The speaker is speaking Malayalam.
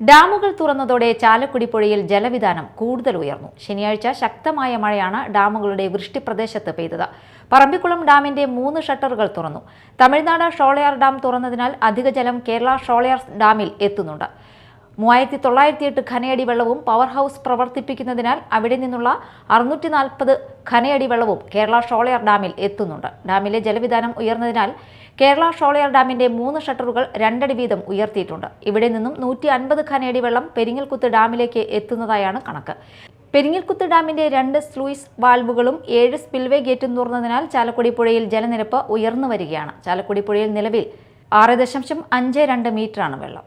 ഡാമുകൾ തുറന്നതോടെ ചാലക്കുടി പുഴയിൽ ജലവിധാനം കൂടുതൽ ഉയർന്നു. ശനിയാഴ്ച ശക്തമായ മഴയാണ് ഡാമുകളുടെ വൃഷ്ടിപ്രദേശത്ത് പെയ്തത്. പറമ്പിക്കുളം ഡാമിന്റെ മൂന്ന് ഷട്ടറുകൾ തുറന്നു. തമിഴ്നാട് ഷോളയാർ ഡാം തുറന്നതിനാൽ അധിക ജലം കേരള ഷോളയാർ ഡാമിൽ എത്തുന്നുണ്ട്. മൂവായിരത്തി തൊള്ളായിരത്തി എട്ട് ഖനയടി വെള്ളവും പവർ ഹൗസ് പ്രവർത്തിപ്പിക്കുന്നതിനാൽ അവിടെ നിന്നുള്ള അറുന്നൂറ്റി നാൽപ്പത് ഖനയടി വെള്ളവും കേരള ഷോളയാർ ഡാമിൽ എത്തുന്നുണ്ട്. ഡാമിലെ ജലവിധാനം ഉയർന്നതിനാൽ കേരള ഷോളയാർ ഡാമിന്റെ മൂന്ന് ഷട്ടറുകൾ രണ്ടടി വീതം ഉയർത്തിയിട്ടുണ്ട്. ഇവിടെ നിന്നും നൂറ്റി അൻപത് ഖനയടി വെള്ളം പെരിങ്ങൽകുത്ത് ഡാമിലേക്ക് എത്തുന്നതായാണ് കണക്ക്. പെരിങ്ങൽകുത്ത് ഡാമിന്റെ രണ്ട് സ്ലൂയിസ് വാൽവുകളും ഏഴ് സ്പിൽവേ ഗേറ്റും തുറന്നതിനാൽ ചാലക്കുടി പുഴയിൽ ജലനിരപ്പ് ഉയർന്നു വരികയാണ്. ചാലക്കുടി പുഴയിൽ നിലവിൽ ആറ് ദശാംശം അഞ്ച് രണ്ട് മീറ്ററാണ് വെള്ളം.